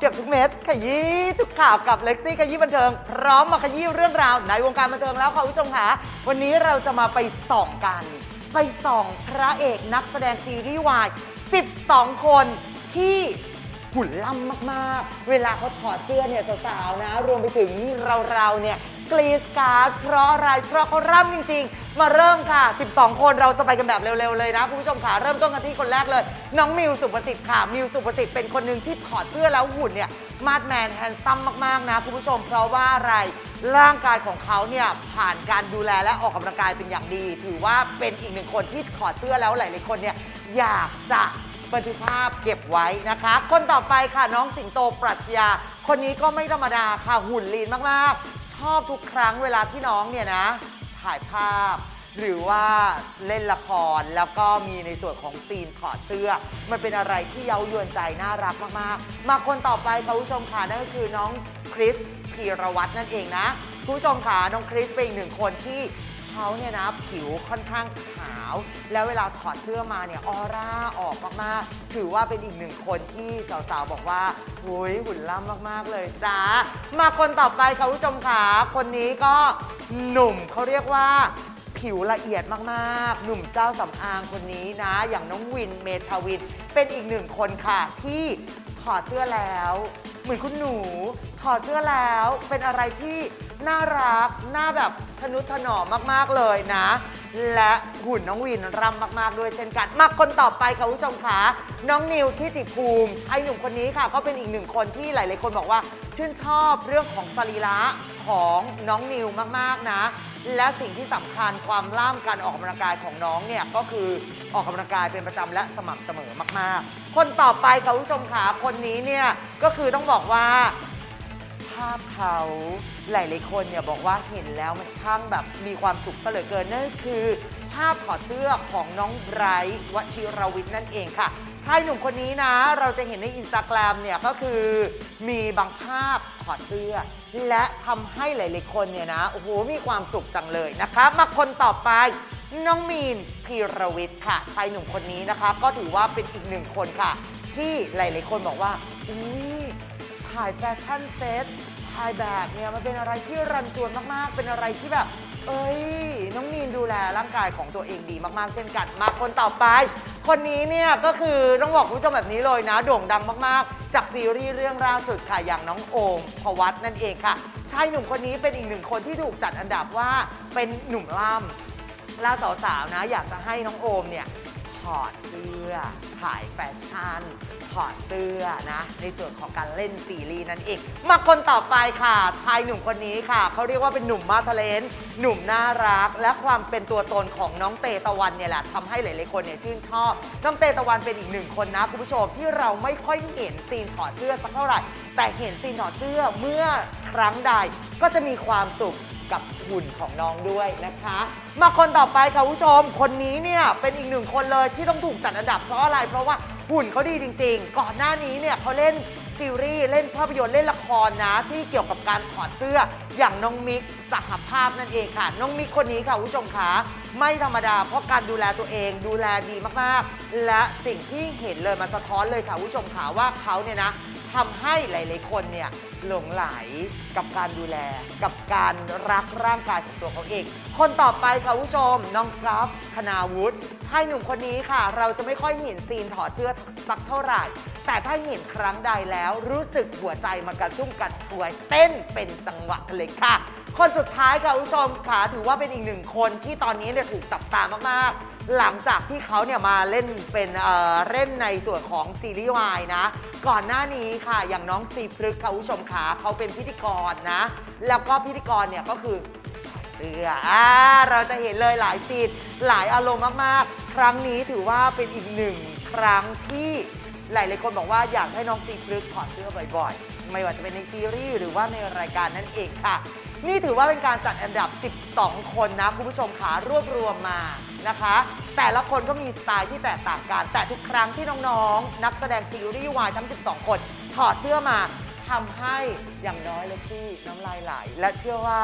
เกือบทุกเม็ดขยี้ทุกข่าวกับเล็กซี่ขยี้บันเทิง พร้อมมาขยี้เรื่องราวในวงการบันเทิงแล้วค่ะคุณผู้ชมค่ะวันนี้เราจะมาไปส่องกัน ไปส่องพระเอกนักแสดงซีรีส์วาย 12 คนที่หุ่นล่ำมากๆ เวลาเขาถอดเสื้อเนี่ยสาวๆนะ รวมไปถึงเราๆเนี่ย กรีดการ์ดเพราะอะไรเพราะเขาร่ำจริง ๆ มาเริ่มค่ะ 12 คนเราจะไปกันแบบเร็วๆเลยนะคุณผู้ชมค่ะเริ่มต้นกันที่คนแรกเลย น้องมิวสุประสิทธิ์ค่ะมิวสุประสิทธิ์เป็นคนหนึ่งที่ถอดเสื้อแล้วหุ่นเนี่ยมาดแมนแฮนซัมมากๆนะคุณผู้ชม เพราะว่าอะไรร่างกายของเขาเนี่ยผ่านการดูแลและออกกำลังกายเป็นอย่างดี ถือว่าเป็นอีกหนึ่งคนที่ถอดเสื้อแล้วหลายๆคนเนี่ยอยากจะบันทึกภาพเก็บไว้นะคะ คนต่อไปค่ะน้องสิงโตปรัชญา คนนี้ก็ไม่ธรรมดาค่ะหุ่นลีนมาก ๆ อบทุกครั้งเวลาที่น้องเนี่ยนะ ถ่ายภาพ หรือว่าเล่นละครแล้วก็มีในส่วนของซีนถอดเสื้อ มันเป็นอะไรที่เย้ายวนใจน่ารักมากๆ มาคนต่อไปค่ะคุณผู้ชมค่ะนั่นก็คือน้องคริสพีรวัตรนั่นเองนะคุณผู้ชมค่ะน้องคริสเป็นอีกหนึ่งคนที่เขาเนี่ยนะผิวค่อนข้างข แล้วเวลาถอดเสื้อมาเนี่ยออร่าออกมากๆ ถือว่าเป็นอีกหนึ่งคนที่สาวๆ บอกว่าหุยหุ่นล่ำมากๆเลยจ้ามาคนต่อไปค่ะคุณผู้ชมค่ะคนนี้ก็หนุ่มเขาเรียกว่าผิวละเอียดมากๆ หนุ่มเจ้าสำอางคนนี้นะ อย่างน้องวินเมทาวิน เป็นอีกหนึ่งคนค่ะ ที่ถอดเสื้อแล้ว เหมือนคุณหนูถอดเสื้อแล้ว เป็นอะไรที่น่ารัก น่าแบบทนุถนอมมากๆเลยนะ และหุ่นน้องวินรำมาก ๆ ด้วยเช่นกัน มาคนต่อไปค่ะคุณผู้ชมคะน้องนิวทิติภูมิชายหนุ่มคนนี้ค่ะ ก็เป็นอีกหนึ่งคนที่หลาย ๆ คนบอกว่า ชื่นชอบเรื่องของสรีระของน้องนิวมาก ๆ นะ และสิ่งที่สำคัญความล่ามการออกกำลังกายของน้องเนี่ยก็คือออกกำลังกายเป็นประจำและสม่ำเสมอมาก ๆ คนต่อไปค่ะคุณผู้ชมขาคนนี้เนี่ยก็คือต้องบอกว่าาพเขาหลายๆคนเนี่ยบอกว่าเห็นแล้วมันช่างแบบมีความสุขเสยเลือเกินนั่นคือ ภาพถอดเสื้อของน้องไบรท์วชิรวิทย์นั่นเองค่ะชายหนุ่มคนนี้นะ เราจะเห็นในอินสตาแกรมเนี่ยก็คือมีบางภาพถอดเสื้อ และทำให้หลายๆคนเนี่ยนะโอ้โหมีความสุขจังเลยนะคะมาคนต่อไปน้องมีนพีรวิทย์ค่ะชายหนุ่มคนนี้นะคะ ก็ถือว่าเป็นอีกหนึ่งคนค่ะ ที่หลาย ๆ คนบอกว่าอุ้ย ถ่ายแฟชั่นเซตถ่ายแบบเนี่ยมันเป็นอะไรที่รันจวนมากๆ เป็นอะไรที่แบบ เอ้ย น้องมีนดูแลร่างกายของตัวเองดีมากๆ เช่นกัน มาคนต่อไป คนนี้เนี่ยก็คือต้องบอกคุณผู้ชมแบบนี้เลยนะ โด่งดังมากๆ จากซีรีส์เรื่องล่าสุดค่ะอย่างน้องโอมพวัตนั่นเองค่ะชายหนุ่มคนนี้เป็นอีกหนึ่งคนที่ถูกจัดอันดับว่าเป็นหนุ่มล่ำล่าสาวๆนะ อยากจะให้น้องโอมเนี่ย ถอดเสื้อ ถ่ายแฟชั่น ถอดเสื้อนะ ในส่วนของการเล่นซีรีส์นั่นเองมาคนต่อไปค่ะ ชายหนุ่มคนนี้ค่ะ เขาเรียกว่าเป็นหนุ่มมาทะเลนหนุ่มน่ารัก และความเป็นตัวตนของน้องเตตะวันเนี่ยแหละทำให้หลายๆคนเนี่ยชื่นชอบ น้องเตตะวันเป็นอีกหนึ่งคนนะคุณผู้ชมที่เราไม่ค่อยเห็นซีนถอดเสื้อสักเท่าไหร่ แต่เห็นซีนถอดเสื้อเมื่อครั้งใดก็จะมีความสุข กับหุ่นของน้องด้วยนะคะ มาคนต่อไปค่ะคุณผู้ชม คนนี้เนี่ยเป็นอีกหนึ่งคนเลยที่ต้องถูกจัดอันดับเพราะอะไร เพราะว่าหุ่นเขาดีจริง ๆ ก่อนหน้านี้เนี่ยเขาเล่นซีรีส์เล่นภาพยนตร์เล่นละครนะ ที่เกี่ยวกับการถอดเสื้ออย่างน้องมิกสหภาพนั่นเองค่ะ น้องมิกคนนี้ค่ะคุณผู้ชมคะไม่ธรรมดา เพราะการดูแลตัวเองดูแลดีมากๆ และสิ่งที่เห็นเลยมาสะท้อนเลยค่ะคุณผู้ชมค่ะว่าเขาเนี่ยนะ ทำให้หลาย ๆ คนเนี่ยหลงไหลกับการดูแล กับการรักร่างกายของตัวเขาเอง คนต่อไปค่ะคุณผู้ชม น้องกราฟคณาวุฒิชายหนุ่มคนนี้ค่ะ เราจะไม่ค่อยเห็นซีนถอดเสื้อสักเท่าไหร่ แต่ถ้าเห็นครั้งใดแล้วรู้สึกหัวใจมันกระชุ่มกระชวย เต้นเป็นจังหวะกันเลยค่ะ คนสุดท้ายค่ะคุณผู้ชมค่ะถือว่าเป็นอีกหนึ่งคนที่ตอนนี้เนี่ยถูกจับตามาก ๆ หลังจากที่เขาเนี่ยมาเล่นเป็นเอ่อเล่นในส่วนของซีรีส์วายนะ ก่อนหน้านี้ค่ะอย่างน้องซีพฤกค่ะคุณผู้ชมขาเขาเป็นพิธีกรนะ แล้วก็พิธีกรเนี่ยก็คือ เสื้ออ่าเราจะเห็นเลยหลายซีนหลายอารมณ์มากๆ ครั้งนี้ถือว่าเป็นอีกหนึ่งครั้งที่หลายๆคนบอกว่าอยากให้น้องซีพฤกถอดเสื้อบ่อยๆ ไม่ว่าจะเป็นในซีรีส์หรือว่าในรายการนั่นเองค่ะ นี่ถือว่าเป็นการจัดอันดับ 12 คนนะคุณผู้ชมขารวบรวมมา นะคะ แต่ละคนก็มีสไตล์ที่แตกต่างกัน แต่ทุกครั้งที่น้องๆ นักแสดงซีรีส์วายทั้ง 12 คน ถอดเสื้อมาทำให้อย่างน้อยเลยที่น้ำลายไหล และเชื่อว่า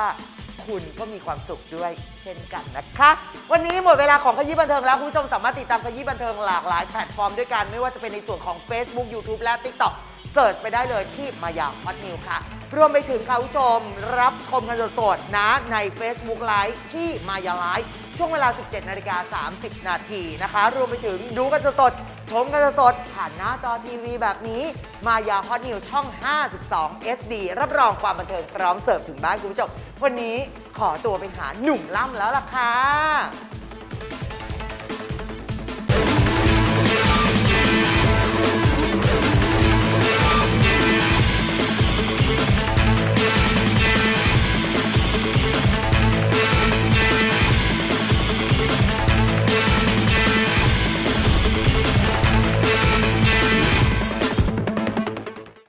คุณก็มีความสุขด้วยเช่นกันนะคะ วันนี้หมดเวลาของขยี้บันเทิงแล้ว คุณผู้ชมสามารถติดตามขยี้บันเทิงหลากหลายแพลตฟอร์มด้วยกัน ไม่ว่าจะเป็นในส่วนของ Facebook YouTube และ TikTok เสิร์ชไปได้เลยที่มายาฮอตนิวค่ะ รวมไปถึงค่ะคุณผู้ชม รับชมกันสดๆนะใน Facebook Live ที่มายาไลฟ์ ช่วงเวลา 17 นาฬิกา 30 นาทีนะคะ รวมไปถึงดูกันสดๆ ชมกันสดๆ ผ่านหน้าจอทีวีแบบนี้ มายาฮอตนิวช่อง 52 SD รับรองความบันเทิงพร้อมเสิร์ฟถึงบ้านคุณผู้ชม วันนี้ขอตัวไปหาหนุ่มล่ำแล้วล่ะค่ะ